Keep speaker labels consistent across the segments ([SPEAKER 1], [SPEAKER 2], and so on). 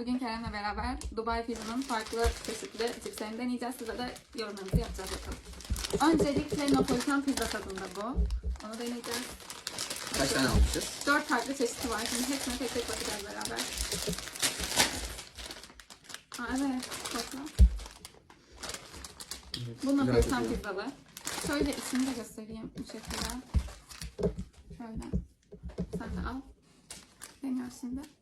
[SPEAKER 1] bugün Kerem'le beraber Dubai Pizza'nın farklı çeşitli tipslerini deneyeceğiz. Size de yorumlarımızı yapacağız bakalım. Öncelikle Napolitan pizza tadında bu. Onu deneyeceğiz.
[SPEAKER 2] Kaç tane almışız?
[SPEAKER 1] Dört farklı çeşidi var. Şimdi hepsine tek tek bakacağız beraber. Aa, evet. Bakma. Bu
[SPEAKER 2] Güzel
[SPEAKER 1] Napolitan pizzalı. Şöyle içini de göstereyim bu şekilde. Şöyle. Sen de al. Deniyoruz şimdi.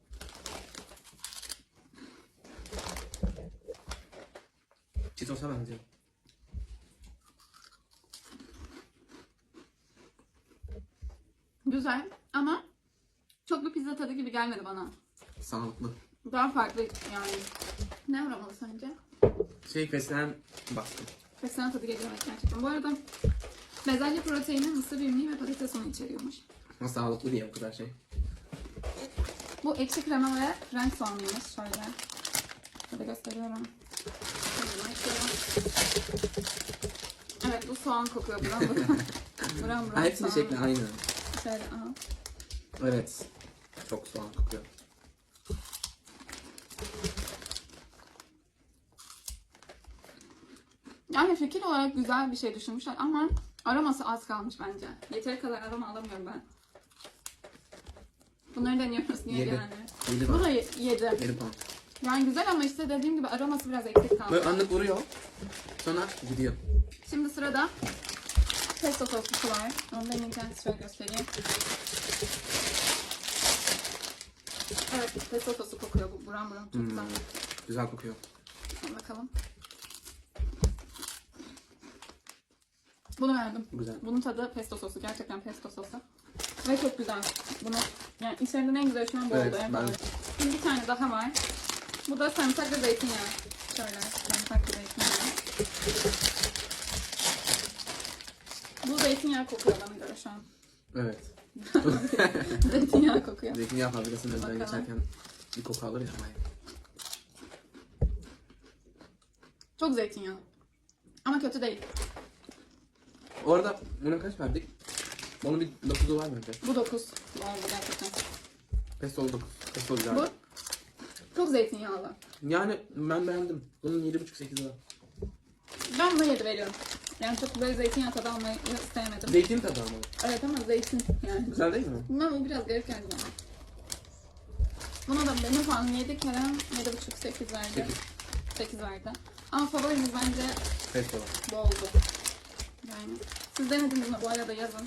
[SPEAKER 2] Cheetos'a benziyor.
[SPEAKER 1] Güzel ama çok bir pizza tadı gibi gelmedi bana.
[SPEAKER 2] Sağlıklı.
[SPEAKER 1] Daha farklı yani. Ne aromalı sence?
[SPEAKER 2] Şey fesleğen bastım.
[SPEAKER 1] Fesleğen tadı geliyor evet gerçekten. Bu arada bezelye proteini, mısır irmiği ve patates unu içeriyormuş.
[SPEAKER 2] Ama sağlıklı diye bu kadar şey.
[SPEAKER 1] Bu ekşi krema ve renk soğanlıymış. Şöyle. Şöyle gösteriyorum. Evet bu soğan kokuyor buram buram. buram buram
[SPEAKER 2] hepsinin
[SPEAKER 1] soğan.
[SPEAKER 2] şekli aynı.
[SPEAKER 1] Şöyle aha.
[SPEAKER 2] Evet. Çok soğan kokuyor.
[SPEAKER 1] Yani fikir olarak güzel bir şey düşünmüşler ama aroması az kalmış bence. Yeteri kadar aroma alamıyorum ben. Bunları deniyoruz niye
[SPEAKER 2] Yedi.
[SPEAKER 1] yani?
[SPEAKER 2] Yedi
[SPEAKER 1] Bu da ye- yedi.
[SPEAKER 2] Yedi puan.
[SPEAKER 1] Yani güzel ama işte dediğim gibi aroması biraz eksik kaldı.
[SPEAKER 2] Böyle anlık vuruyor. Sonra gidiyor.
[SPEAKER 1] Şimdi sırada pesto soslusu var. Onu deneyeceğiz. Şöyle göstereyim. Evet, pesto sosu kokuyor bu. Buram buram çok
[SPEAKER 2] Hmm.
[SPEAKER 1] güzel.
[SPEAKER 2] Güzel kokuyor.
[SPEAKER 1] Hadi bakalım. Bunu verdim.
[SPEAKER 2] Güzel.
[SPEAKER 1] Bunun tadı pesto sosu. Gerçekten pesto sosu. Ve çok güzel. Bunu yani içeriden en güzel şu an bu
[SPEAKER 2] Evet,
[SPEAKER 1] oldu. En
[SPEAKER 2] ben-.
[SPEAKER 1] Şimdi bir tane daha var. Bu da sarımsak ve zeytinyağı. Şöyle sarımsak ve zeytinyağı. Bu zeytinyağı kokuyor bana göre şu an.
[SPEAKER 2] Evet.
[SPEAKER 1] zeytinyağı kokuyor.
[SPEAKER 2] Zeytinyağı fabrikasının önünden
[SPEAKER 1] Bakalım.
[SPEAKER 2] geçerken bir koku alır ya. Vay.
[SPEAKER 1] Çok zeytinyağı. Ama kötü değil.
[SPEAKER 2] Orada buna kaç verdik? Onun bir 9'u var bence.
[SPEAKER 1] Bu 9. Oldu gerçekten.
[SPEAKER 2] Pesto 9. Pesto güzel.
[SPEAKER 1] Bu çok zeytinyağlı.
[SPEAKER 2] Yani ben beğendim. Bunun 7,5-8 var.
[SPEAKER 1] Ben buna 7 veriyorum. Yani çok böyle zeytinyağı tadı almayı istemedim.
[SPEAKER 2] Zeytin tadı ama.
[SPEAKER 1] Evet ama zeytin yani.
[SPEAKER 2] Güzel değil mi?
[SPEAKER 1] Bilmem o biraz garip geldi bana. Buna da benim puanım 7 Kerem 7,5-8 verdi.
[SPEAKER 2] 8.
[SPEAKER 1] 8 verdi. Ama favorimiz bence
[SPEAKER 2] Pesto var.
[SPEAKER 1] bu oldu. Yani siz denediniz mi bu arada yazın.